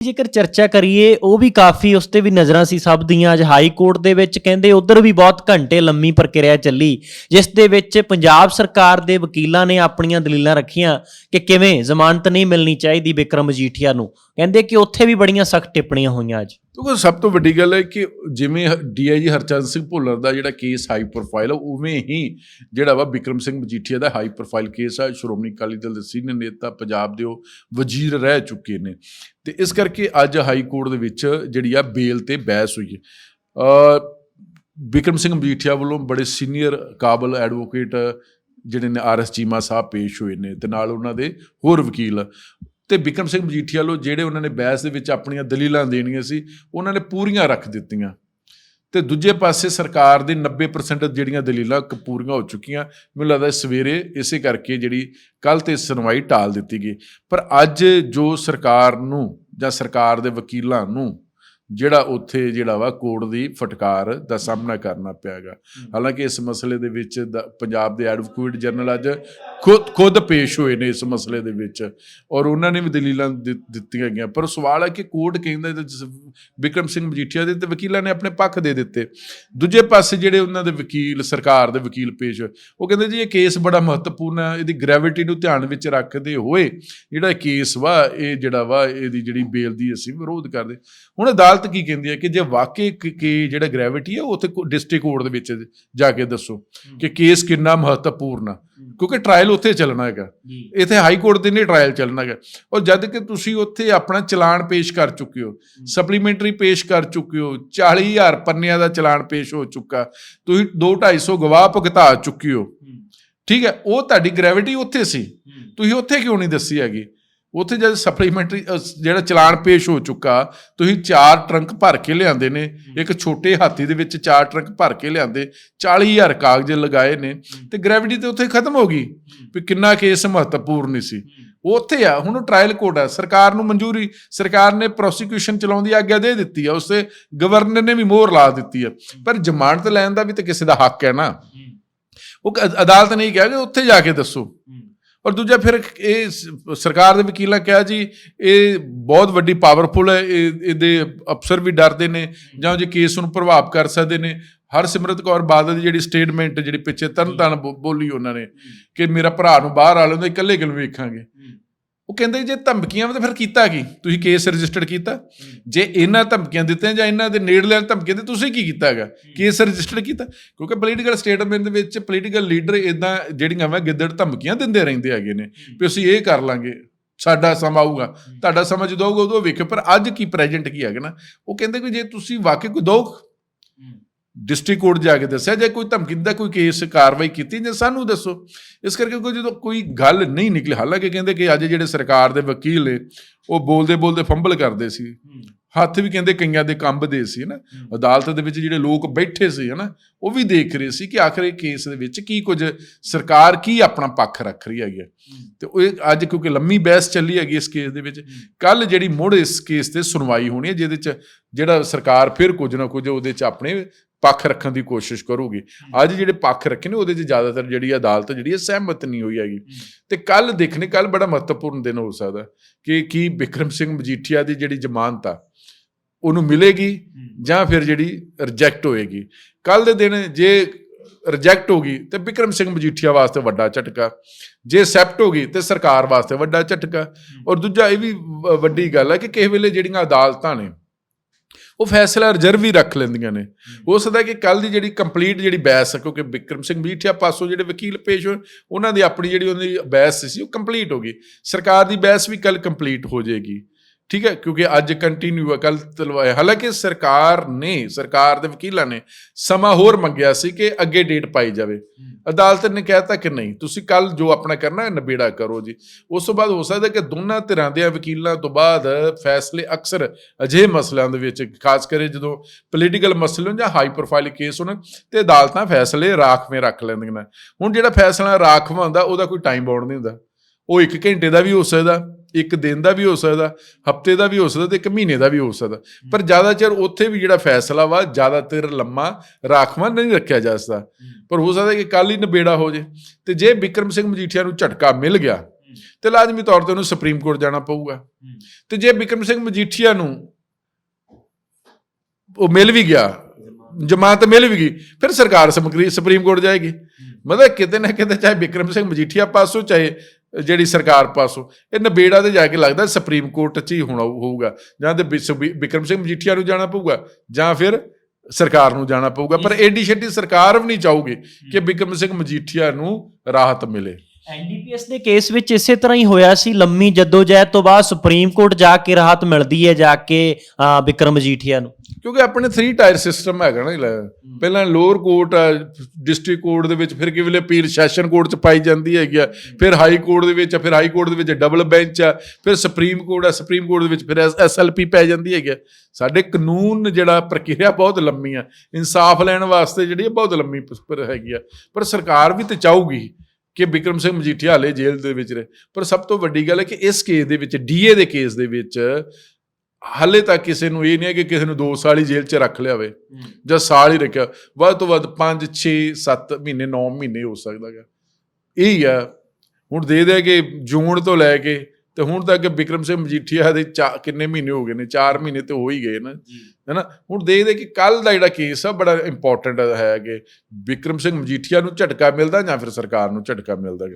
ਜੇਕਰ ਚਰਚਾ ਕਰੀਏ, ਉਹ ਵੀ ਕਾਫੀ ਉਸ ਤੇ ਵੀ ਨਜ਼ਰਾਂ ਸੀ ਸਭ ਦੀਆਂ। ਅੱਜ ਹਾਈ ਕੋਰਟ ਦੇ ਵਿੱਚ ਕਹਿੰਦੇ ਉਧਰ ਵੀ ਬਹੁਤ ਘੰਟੇ ਲੰਮੀ ਪ੍ਰਕਿਰਿਆ ਚੱਲੀ, ਜਿਸ ਦੇ ਵਿੱਚ ਪੰਜਾਬ ਸਰਕਾਰ ਦੇ ਵਕੀਲਾਂ ਨੇ ਆਪਣੀਆਂ ਦਲੀਲਾਂ ਰੱਖੀਆਂ ਕਿ ਕਿਵੇਂ ਜ਼ਮਾਨਤ ਨਹੀਂ ਮਿਲਣੀ ਚਾਹੀਦੀ ਵਿਕਰਮ ਮਜੀਠੀਆ ਨੂੰ। ਕਹਿੰਦੇ ਕਿ ਉੱਥੇ ਵੀ ਬੜੀਆਂ ਸਖਤ ਟਿੱਪਣੀਆਂ ਹੋਈਆਂ ਅੱਜ। ਕਿਉਂਕਿ ਸਭ ਤੋਂ ਵੱਡੀ ਗੱਲ ਹੈ ਕਿ ਜਿਵੇਂ ਡੀਆਈਜੀ ਹਰਚੰਦ ਸਿੰਘ ਭੁੱਲਰ ਦਾ ਜਿਹੜਾ ਕੇਸ ਹਾਈ ਪ੍ਰੋਫਾਈਲ ਹੈ ਉਵੇਂ ਹੀ ਜਿਹੜਾ ਵਾ ਬਿਕਰਮ ਸਿੰਘ ਮਜੀਠੀਆ ਦਾ ਹਾਈ ਪ੍ਰੋਫਾਈਲ ਕੇਸ ਹੈ ਸ਼੍ਰੋਮਣੀ ਅਕਾਲੀ ਦਲ ਦੇ ਸੀਨੀਅਰ ਨੇਤਾ ਪੰਜਾਬ ਦੇ ਉਹ ਵਜ਼ੀਰ ਰਹਿ ਚੁੱਕੇ ਨੇ। ਤੇ ਇਸ ਕਰਕੇ ਅੱਜ ਹਾਈ ਕੋਰਟ ਦੇ ਵਿੱਚ ਜਿਹੜੀ ਆ ਬੇਲ ਤੇ ਬਹਿਸ ਹੋਈ ਹੈ। ਅ ਵਿਕਰਮ ਸਿੰਘ ਮਜੀਠੀਆ ਵੱਲੋਂ ਬੜੇ ਸੀਨੀਅਰ ਕਾਬਲ ਐਡਵੋਕੇਟ ਜਿਹੜੇ ਨੇ ਆਰਐਸ ਚੀਮਾ ਸਾਹਿਬ ਪੇਸ਼ ਹੋਏ ਨੇ, ਤੇ ਨਾਲ ਉਹਨਾਂ ਦੇ ਹੋਰ ਵਕੀਲ। ਤੇ ਵਿਕਰਮ ਸਿੰਘ ਮਜੀਠੀਆ ਵੱਲੋਂ ਜਿਹੜੇ ਉਹਨਾਂ ਨੇ ਬਹਿਸ ਦੇ ਵਿੱਚ ਆਪਣੀਆਂ ਦਲੀਲਾਂ ਦੇਣੀਆਂ ਸੀ, ਉਹਨਾਂ ਨੇ ਪੂਰੀਆਂ ਰੱਖ ਦਿੱਤੀਆਂ। ਤੇ ਦੂਜੇ ਪਾਸੇ ਸਰਕਾਰ ਦੇ 90% ਜਿਹੜੀਆਂ ਦਲੀਲਾਂ ਕ- ਪੂਰੀਆਂ ਹੋ ਚੁੱਕੀਆਂ, ਮੈਨੂੰ ਲੱਗਦਾ ਸਵੇਰੇ ਇਸੇ ਕਰਕੇ ਜਿਹੜੀ ਕੱਲ ਤੇ ਸੁਣਵਾਈ ਟਾਲ ਦਿੱਤੀ ਗਈ। ਪਰ ਅੱਜ ਜੋ ਸਰਕਾਰ ਨੂੰ ਜਾਂ ਸਰਕਾਰ ਦੇ ਵਕੀਲਾਂ ਨੂੰ ਜਿਹੜਾ ਉੱਥੇ ਜਿਹੜਾ ਵਾ ਕੋਰਟ ਦੀ ਫਟਕਾਰ ਦਾ ਸਾਹਮਣਾ ਕਰਨਾ ਪਿਆਗਾ। ਹਾਲਾਂਕਿ ਇਸ ਮਸਲੇ ਦੇ ਵਿੱਚ ਪੰਜਾਬ ਦੇ ਐਡਵੋਕੇਟ ਜਨਰਲ ਅੱਜ ਖੁਦ ਖੁਦ ਪੇਸ਼ ਹੋਏ ਨੇ ਇਸ ਮਸਲੇ ਦੇ ਵਿੱਚ ਔਰ ਉਹਨਾਂ ਨੇ ਵੀ ਦਲੀਲਾਂ ਦਿੱਤੀਆਂ ਗਈਆਂ। ਪਰ ਸਵਾਲ ਹੈ ਕਿ ਕੋਰਟ ਕਹਿੰਦਾ ਵਿਕਰਮ ਸਿੰਘ ਮਜੀਠੀਆ ਦੇ ਤੇ ਵਕੀਲਾਂ ਨੇ ਆਪਣੇ ਪੱਖ ਦੇ ਦਿੱਤੇ। ਦੂਜੇ ਪਾਸੇ ਜਿਹੜੇ ਉਹਨਾਂ ਦੇ ਵਕੀਲ ਸਰਕਾਰ ਦੇ ਵਕੀਲ ਪੇਸ਼ ਉਹ ਕਹਿੰਦੇ ਜੀ ਇਹ ਕੇਸ ਬੜਾ ਮਹੱਤਵਪੂਰਨ ਹੈ ਇਹਦੀ ਗ੍ਰੈਵਿਟੀ ਨੂੰ ਧਿਆਨ ਵਿੱਚ ਰੱਖਦੇ ਹੋਏ ਜਿਹੜਾ ਕੇਸ ਵਾ ਇਹ ਜਿਹੜਾ ਵਾ ਇਹਦੀ ਜਿਹੜੀ ਬੇਲ ਦੀ ਅਸੀਂ ਵਿਰੋਧ ਕਰਦੇ। ਹੁਣ ਅਦਾਲਤ ਕੀ ਕਹਿੰਦੀ ਹੈ ਕਿ ਜੇ ਵਾਕਈ ਕ- ਜਿਹੜਾ ਗ੍ਰੈਵਿਟੀ ਹੈ ਉਹ ਉੱਥੇ ਡਿਸਟ੍ਰਿਕਟ ਕੋਰਟ ਦੇ ਵਿੱਚ ਜਾ ਕੇ ਦੱਸੋ ਕਿ ਕੇਸ ਕਿੰਨਾ ਮਹੱਤਵਪੂਰਨ ਆ। ਕਿਉਂਕਿ ਟ੍ਰਾਇਲ ਉੱਥੇ ਚੱਲਣਾ ਹੈਗਾ। ਇੱਥੇ ਹਾਈ ਕੋਰਟ ਦੇ ਨਹੀਂ ਟ੍ਰਾਇਲ ਚੱਲਣਾ ਹੈਗਾ। ਔਰ ਜਦ ਕਿ ਤੁਸੀਂ ਉੱਥੇ ਆਪਣਾ ਚਲਾਨ ਪੇਸ਼ ਕਰ ਚੁੱਕੇ ਹੋ ਸਪਲੀਮੈਂਟਰੀ ਪੇਸ਼ ਕਰ ਚੁੱਕੇ ਹੋ 40000 ਪੰਨਿਆਂ ਦਾ ਚਲਾਨ ਪੇਸ਼ ਹੋ ਚੁੱਕਾ ਤੁਸੀਂ 2-250 ਗਵਾਹ ਭੁਗਤਾ ਚੁੱਕੇ ਹੋ। ਠੀਕ ਹੈ ਉਹ ਤੁਹਾਡੀ ਗ੍ਰੈਵਿਟੀ ਉੱਥੇ ਸੀ। ਤੁਸੀਂ ਉੱਥੇ ਕਿਉਂ ਨਹੀਂ ਦੱਸੀ ਹੈਗੀ? ਉੱਥੇ ਜਦ ਸਪਲੀਮੈਂਟਰੀ ਜਿਹੜਾ ਚਲਾਨ ਪੇਸ਼ ਹੋ ਚੁੱਕਾ ਤੁਸੀਂ ਚਾਰ ਟਰੰਕ ਭਰ ਕੇ ਲਿਆਂਦੇ ਨੇ। ਇੱਕ ਛੋਟੇ ਹਾਥੀ ਦੇ ਵਿੱਚ ਚਾਰ ਟਰੰਕ ਭਰ ਕੇ ਲਿਆਂਦੇ। 40000 ਕਾਗਜ਼ ਲਗਾਏ ਨੇ। ਤੇ ਗ੍ਰੈਵਿਟੀ ਤੇ ਉੱਥੇ ਖਤਮ ਹੋ ਗਈ ਵੀ ਕਿੰਨਾ ਕੇਸ ਮਹੱਤਵਪੂਰਨ ਸੀ। ਉਹ ਉੱਥੇ ਆ ਹੁਣ ਟ੍ਰਾਇਲ ਕੋਰਟ ਆ। ਸਰਕਾਰ ਨੂੰ ਮਨਜ਼ੂਰੀ ਸਰਕਾਰ ਨੇ ਪ੍ਰੋਸੀਕਿਊਸ਼ਨ ਚਲਾਉਣ ਦੀ ਆਗਿਆ ਦੇ ਦਿੱਤੀ ਆ। ਉਸੇ ਗਵਰਨਰ ਨੇ ਵੀ ਮੋਹਰ ਲਾ ਦਿੱਤੀ ਆ। ਪਰ ਜ਼ਮਾਨਤ ਲੈਣ ਦਾ ਵੀ ਤੇ ਕਿਸੇ ਦਾ ਹੱਕ ਹੈ ਨਾ। ਉਹ ਅਦਾਲਤ ਨੇ ਕਿਹਾ ਕਿ ਉੱਥੇ ਜਾ ਕੇ ਦੱਸੋ। ਔਰ ਦੂਜਾ ਫਿਰ ਇਹ ਸਰਕਾਰ ਦੇ ਵਕੀਲਾਂ ਕਿਹਾ ਜੀ, ਇਹ ਬਹੁਤ ਵੱਡੀ ਪਾਵਰਫੁਲ ਹੈ, ਇਹ, ਇਹਦੇ ਅਫਸਰ ਵੀ ਡਰਦੇ ਨੇ ਜਾਂ ਜੇ ਕੇਸ ਨੂੰ ਪ੍ਰਭਾਵ ਕਰ ਸਕਦੇ ਨੇ। ਹਰਸਿਮਰਤ ਕੌਰ ਬਾਦਲ ਦੀ ਜਿਹੜੀ ਸਟੇਟਮੈਂਟ ਜਿਹੜੀ ਪਿੱਛੇ ਤਨ ਤਨ ਬੋ- ਬੋਲੀ ਉਹਨਾਂ ਨੇ ਕਿ ਮੇਰਾ ਭਰਾ ਨੂੰ ਬਾਹਰ ਆ ਲੈਂਦਾ ਇਕੱਲੇ ਕਿਲ ਵੇਖਾਂਗੇ? ਉਹ ਕਹਿੰਦੇ ਜੇ ਧਮਕੀਆਂ ਵਾ ਤਾਂ ਫਿਰ ਕੀਤਾ ਕੀ? ਤੁਸੀਂ ਕੇਸ ਰਜਿਸਟਰਡ ਕੀਤਾ? ਜੇ ਇਹਨਾਂ ਧਮਕੀਆਂ ਦਿੱਤੀਆਂ ਜਾਂ ਇਹਨਾਂ ਦੇ ਨੇੜਲੇ ਧਮਕੀਆਂ ਤੇ ਤੁਸੀਂ ਕੀ ਕੀਤਾ ਹੈਗਾ? ਕੇਸ ਰਜਿਸਟਰਡ ਕੀਤਾ? ਕਿਉਂਕਿ ਪੋਲੀਟੀਕਲ ਸਟੇਟਮੈਂਟ ਦੇ ਵਿੱਚ ਪੋਲੀਟੀਕਲ ਲੀਡਰ ਇਦਾਂ ਜਿਹੜੀਆਂ ਵਾ ਗਿੱਦੜ ਧਮਕੀਆਂ ਦਿੰਦੇ ਰਹਿੰਦੇ ਹੈਗੇ ਨੇ ਵੀ ਅਸੀਂ ਇਹ ਕਰ ਲਾਂਗੇ, ਸਾਡਾ ਸਮਾਂ ਆਊਗਾ। ਤੁਹਾਡਾ ਸਮਾਂ ਜਦੋਂ ਆਊਗਾ, ਉਦੋਂ ਵੇਖਿਓ ਪਰ ਅੱਜ ਕੀ ਪ੍ਰੈਜ਼ੈਂਟ ਕੀ ਹੈਗਾ ਨਾ? ਉਹ ਕਹਿੰਦੇ ਕਿ ਜੇ ਤੁਸੀਂ ਵਾਕਿਆ ਕੋਈ ਦੋ ਡਿਸਟ੍ਰਿਕਟ ਕੋਰਟ ਜਾ ਕੇ ਦੱਸਿਆ ਜੇ ਕੋਈ ਧਮਕੀ ਦਾ ਕੋਈ ਕੇਸ ਕਾਰਵਾਈ ਕੀਤੀ ਜੇ ਸਾਨੂੰ ਦੱਸੋ। ਇਸ ਕਰਕੇ ਕੋਈ ਜਦੋਂ ਕੋਈ ਗੱਲ ਨਹੀਂ ਨਿਕਲੀ ਹਾਲਾਂਕਿ ਕਹਿੰਦੇ ਕਿ ਅੱਜ ਜਿਹੜੇ ਸਰਕਾਰ ਦੇ ਵਕੀਲ ਨੇ ਉਹ ਬੋਲਦੇ ਬੋਲਦੇ ਫੰਬਲ ਕਰਦੇ ਸੀ। ਹੱਥ ਵੀ ਕਹਿੰਦੇ ਕਈਆਂ ਦੇ ਕੰਬਦੇ ਸੀ ਨਾ ਅਦਾਲਤ ਦੇ ਵਿੱਚ ਜਿਹੜੇ ਲੋਕ ਬੈਠੇ ਸੀ ਹਨਾ ਉਹ ਵੀ ਦੇਖ ਰਹੇ ਸੀ ਕਿ ਆਖਰ ਇਹ ਕੇਸ ਦੇ ਵਿੱਚ ਕੀ ਕੁਝ ਸਰਕਾਰ ਕੀ ਆਪਣਾ ਪੱਖ ਰੱਖ ਰਹੀ ਹੈਗੀ। ਤੇ ਉਹ ਅੱਜ ਕਿਉਂਕਿ ਲੰਮੀ ਬਹਿਸ ਚੱਲੀ ਹੈਗੀ ਇਸ ਕੇਸ ਦੇ ਵਿੱਚ ਕੱਲ ਜਿਹੜੀ ਮੁੜ ਇਸ ਕੇਸ ਤੇ ਸੁਣਵਾਈ ਹੋਣੀ ਹੈ ਜਿਹਦੇ ਚ ਜਿਹੜਾ ਸਰਕਾਰ ਫਿਰ ਕੁਝ ਨਾ ਕੁਝ ਉਹਦੇ ਚ ਆਪਣੇ ਪੱਖ ਰੱਖਣ ਦੀ ਕੋਸ਼ਿਸ਼ ਕਰੂਗੀ। ਅੱਜ ਜਿਹੜੇ ਪੱਖ ਰੱਖੇ ਨੇ ਉਹਦੇ ਚ ਜ਼ਿਆਦਾਤਰ ਜਿਹੜੀ ਅਦਾਲਤ ਜਿਹੜੀ ਹੈ ਸਹਿਮਤ ਨਹੀਂ ਹੋਈ ਹੈਗੀ। ਤੇ ਕੱਲ ਦੇਖਣੇ ਕੱਲ ਬੜਾ ਮਹੱਤਵਪੂਰਨ ਦਿਨ ਹੋ ਸਕਦਾ ਕਿ ਕੀ ਵਿਕਰਮ ਸਿੰਘ ਮਜੀਠੀਆ ਦੀ ਜਿਹੜੀ ਜ਼ਮਾਨਤ ਆ ਉਹਨੂੰ ਮਿਲੇਗੀ ਜਾਂ ਫਿਰ ਜਿਹੜੀ ਰਿਜੈਕਟ ਹੋਏਗੀ। ਕੱਲ ਦੇ ਦਿਨ ਜੇ ਰਿਜੈਕਟ ਹੋ ਗਈ ਤੇ ਵਿਕਰਮ ਸਿੰਘ ਮਜੀਠੀਆ ਵਾਸਤੇ ਵੱਡਾ ਝਟਕਾ। ਜੇ ਐਕਸੈਪਟ ਹੋ ਗਈ ਤੇ ਸਰਕਾਰ ਵਾਸਤੇ ਵੱਡਾ ਝਟਕਾ। ਔਰ ਦੂਜਾ ਇਹ ਵ- ਵੱਡੀ ਗੱਲ ਹੈ ਕਿ ਕਿਸੇ ਵੇਲੇ ਜਿਹੜੀਆਂ ਅਦਾਲਤਾਂ ਨੇ ਉਹ ਫੈਸਲਾ ਰਿਜ਼ਰਵ ਹੀ ਰੱਖ ਲੈਂਦੀਆਂ ਨੇ। ਹੋ। ਸਕਦਾ ਕਿ ਕੱਲ ਦੀ ਜਿਹੜੀ ਕੰਪਲੀਟ ਜਿਹੜੀ ਬਹਿਸ ਹੈ ਕਿਉਂਕਿ ਵਿਕਰਮ ਸਿੰਘ ਮਜੀਠੀਆ ਪਾਸੋਂ ਜਿਹੜੇ ਵਕੀਲ ਪੇਸ਼ ਹੋਏ ਉਹਨਾਂ ਦੀ ਆਪਣੀ ਜਿਹੜੀ ਉਹਨਾਂ ਦੀ ਬਹਿਸ ਸੀ ਉਹ ਕੰਪਲੀਟ ਹੋ ਗਈ। ਸਰਕਾਰ ਦੀ ਬਹਿਸ ਵੀ ਕੱਲ ਕੰਪਲੀਟ ਹੋ ਜਾਏਗੀ। ਠੀਕ ਹੈ ਕਿਉਂਕਿ ਅੱਜ ਕੰਟੀਨਿਊ ਹੈ ਕੱਲ ਤਲਵਾਏ। ਹਾਲਾਂਕਿ ਸਰਕਾਰ ਨੇ ਸਰਕਾਰ ਦੇ ਵਕੀਲਾਂ ਨੇ ਸਮਾਂ ਹੋਰ ਮੰਗਿਆ ਸੀ ਕਿ ਅੱਗੇ ਡੇਟ ਪਾਈ ਜਾਵੇ। ਅਦਾਲਤ ਨੇ ਕਹਿਤਾ ਕਿ ਨਹੀਂ ਤੁਸੀਂ ਕੱਲ ਜੋ ਆਪਣਾ ਕਰਨਾ ਹੈ ਨਿਬੇੜਾ ਕਰੋ ਜੀ। ਉਸ ਤੋਂ ਬਾਅਦ ਹੋ ਸਕਦਾ ਕਿ ਦੋਨਾਂ ਧਿਰਾਂ ਦੇ ਵਕੀਲਾਂ ਤੋਂ ਬਾਅਦ ਫੈਸਲੇ ਅਕਸਰ ਅਜਿਹੇ ਮਸਲਿਆਂ ਦੇ ਵਿੱਚ ਖਾਸ ਕਰੇ ਜਦੋਂ ਪੋਲੀਟੀਕਲ ਮਸਲੇ ਹੋਣ ਜਾਂ ਹਾਈ ਪ੍ਰੋਫਾਈਲ ਕੇਸ ਹੋਣ ਤੇ ਅਦਾਲਤਾਂ ਫੈਸਲੇ ਰਾਖਵੇਂ ਰੱਖ ਲੈਂਦੀਆਂ ਹੁਣ ਜਿਹੜਾ ਫੈਸਲਾ ਰਾਖਵਾਂ ਹੁੰਦਾ ਉਹਦਾ ਕੋਈ ਟਾਈਮ ਬਾਉਂਡ ਨਹੀਂ ਹੁੰਦਾ। ਉਹ 1 ਘੰਟੇ ਦਾ ਵੀ ਹੋ ਸਕਦਾ, ਇੱਕ ਦਿਨ ਦਾ ਵੀ ਹੋ ਸਕਦਾ, ਹਫ਼ਤੇ ਦਾ ਵੀ ਹੋ ਸਕਦਾ ਤੇ ਇੱਕ ਮਹੀਨੇ ਦਾ ਵੀ ਹੋ ਸਕਦਾ। ਪਰ ਜ਼ਿਆਦਾ ਚਿਰ ਉੱਥੇ ਵੀ ਜਿਹੜਾ ਫੈਸਲਾ ਵਾ ਜ਼ਿਆਦਾਤਰ ਲੰਮਾ ਰਾਖਵਾਂ ਨਹੀਂ ਰੱਖਿਆ ਜਾ ਸਕਦਾ। ਪਰ ਹੋ ਸਕਦਾ ਕਿ ਕੱਲ ਹੀ ਨਿਬੇੜਾ ਹੋ ਜੇ। ਤੇ ਜੇ ਵਿਕਰਮ ਸਿੰਘ ਮਜੀਠੀਆ ਨੂੰ ਝਟਕਾ ਮਿਲ ਗਿਆ, ਤੇ ਲਾਜ਼ਮੀ ਤੌਰ ਤੇ ਉਹਨੂੰ ਸੁਪਰੀਮ ਕੋਰਟ ਜਾਣਾ ਪਊਗਾ। ਤੇ ਜੇ ਬਿਕਰਮ ਸਿੰਘ ਮਜੀਠੀਆ ਨੂੰ ਉਹ ਮਿਲ ਵੀ ਗਿਆ, ਜਮਾਨਤ ਮਿਲ ਵੀ ਗਈ, ਫਿਰ ਸਰਕਾਰ ਸਮਗਰੀ ਸੁਪਰੀਮ ਕੋਰਟ ਜਾਏਗੀ। ਮਤਲਬ ਕਿਤੇ ਨਾ ਕਿਤੇ ਚਾਹੇ ਬਿਕਰਮ ਸਿੰਘ ਮਜੀਠੀਆ ਪਾਸੋਂ ਚਾਹੇ ਜਿਹੜੀ ਸਰਕਾਰ ਪਾਸੋਂ ਇਹ ਨਬੇੜਾ ਤੇ ਜਾ ਕੇ ਲੱਗਦਾ ਸੁਪਰੀਮ ਕੋਰਟ 'ਚ ਹੀ ਹੋਣਾ ਹੋਊਗਾ। ਜਾਂ ਤੇ ਬਿਕਰਮ ਸਿੰਘ ਮਜੀਠੀਆ ਨੂੰ ਜਾਣਾ ਪਊਗਾ ਜਾਂ ਫਿਰ ਸਰਕਾਰ ਨੂੰ ਜਾਣਾ ਪਊਗਾ। ਪਰ ਏਡੀ ਛੇਤੀ ਸਰਕਾਰ ਵੀ ਨਹੀਂ ਚਾਹੂਗੀ ਕਿ ਬਿਕਰਮ ਸਿੰਘ ਮਜੀਠੀਆ ਨੂੰ ਰਾਹਤ ਮਿਲੇ। ਐਨਡੀਪੀਐਸ ਦੇ ਕੇਸ ਵਿੱਚ ਇਸੇ ਤਰ੍ਹਾਂ ਹੀ ਹੋਇਆ ਸੀ। ਲੰਮੀ ਜਦੋਜਹਿਦ ਤੋਂ ਬਾਅਦ ਸੁਪਰੀਮ ਕੋਰਟ ਜਾ ਕੇ ਰਾਹਤ ਮਿਲਦੀ ਹੈ ਜਾ ਕੇ ਅ, ਬਿਕਰਮ ਮਜੀਠੀਆ ਨੂੰ। ਕਿਉਂਕਿ ਆਪਣੇ 3 ਟਾਇਰ ਸਿਸਟਮ ਹੈਗਾ ਨਾ ਪਹਿਲਾਂ ਲੋਅਰ ਕੋਰਟ ਡਿਸਟ੍ਰਿਕਟ ਕੋਰਟ ਦੇ ਵਿੱਚ ਫਿਰ ਕਿਵੇਂ ਅਪੀਲ ਸੈਸ਼ਨ ਕੋਰਟ ਚ ਪਾਈ ਜਾਂਦੀ ਹੈਗੀ ਆ। ਫਿਰ ਹਾਈ ਕੋਰਟ ਦੇ ਵਿੱਚ ਆ, ਫਿਰ ਹਾਈ ਕੋਰਟ ਦੇ ਵਿੱਚ ਡਬਲ ਬੈਂਚ ਆ। ਫਿਰ ਸੁਪਰੀਮ ਕੋਰਟ ਆ ਸੁਪਰੀਮ ਕੋਰਟ ਦੇ ਵਿੱਚ ਫਿਰ ਐਸਐਲਪੀ ਪੈ ਜਾਂਦੀ ਹੈਗੀ ਆ। ਸਾਡੇ ਕਾਨੂੰਨ ਜਿਹੜਾ ਪ੍ਰਕਿਰਿਆ ਬਹੁਤ ਲੰਮੀ ਆ। ਇਨਸਾਫ ਲੈਣ ਵਾਸਤੇ ਜਿਹੜੀ ਆ ਬਹੁਤ ਲੰਮੀ ਹੈਗੀ ਆ। ਪਰ ਸਰਕਾਰ ਵੀ ਤੇ ਚਾਹੂਗੀ। ਕਿ ਬਿਕਰਮ ਸਿੰਘ ਮਜੀਠੀਆ ਹਾਲੇ ਜੇਲ੍ਹ ਦੇ ਵਿੱਚ ਰਹੇ। ਪਰ ਸਭ ਤੋਂ ਵੱਡੀ ਗੱਲ ਹੈ ਕਿ ਇਸ ਕੇਸ ਦੇ ਵਿੱਚ ਡੀਏ ਦੇ ਕੇਸ ਦੇ ਵਿੱਚ ਹਾਲੇ ਤੱਕ ਕਿਸੇ ਨੂੰ ਇਹ ਨਹੀਂ ਹੈ ਕਿ ਕਿਸੇ ਨੂੰ 2 ਸਾਲ ਹੀ ਜੇਲ੍ਹ 'ਚ ਰੱਖ ਲਿਆ ਹੋਵੇ ਜਾਂ ਸਾਲ ਹੀ ਰੱਖਿਆ। ਵੱਧ ਤੋਂ ਵੱਧ 5 6 7 ਮਹੀਨੇ 9 ਮਹੀਨੇ ਹੋ ਸਕਦਾ ਹੈ ਇਹ ਹੀ। ਆ ਹੁਣ ਦੇ ਦੇ ਕਿ ਜੂਨ ਤੋਂ ਲੈ ਕੇ ਤੇ ਹੁਣ ਤੱਕ ਬਿਕਰਮ ਸਿੰਘ ਮਜੀਠੀਆ ਦੇ ਚਾ- ਕਿੰਨੇ ਮਹੀਨੇ ਹੋ ਗਏ ਨੇ? 4 ਮਹੀਨੇ ਤੇ ਹੋ ਹੀ ਗਏ ਨਾ। ਹੈਨਾ? ਹੁਣ ਦੇ ਦੇ ਕਿ ਕੱਲ ਦਾ ਜਿਹੜਾ ਕੇਸ ਆ ਬੜਾ ਇੰਪੋਰਟੈਂਟ ਹੈ ਕਿ ਬਿਕਰਮ ਸਿੰਘ ਮਜੀਠੀਆ ਨੂੰ ਝਟਕਾ ਮਿਲਦਾ ਜਾਂ ਫਿਰ ਸਰਕਾਰ ਨੂੰ ਝਟਕਾ ਮਿਲਦਾ।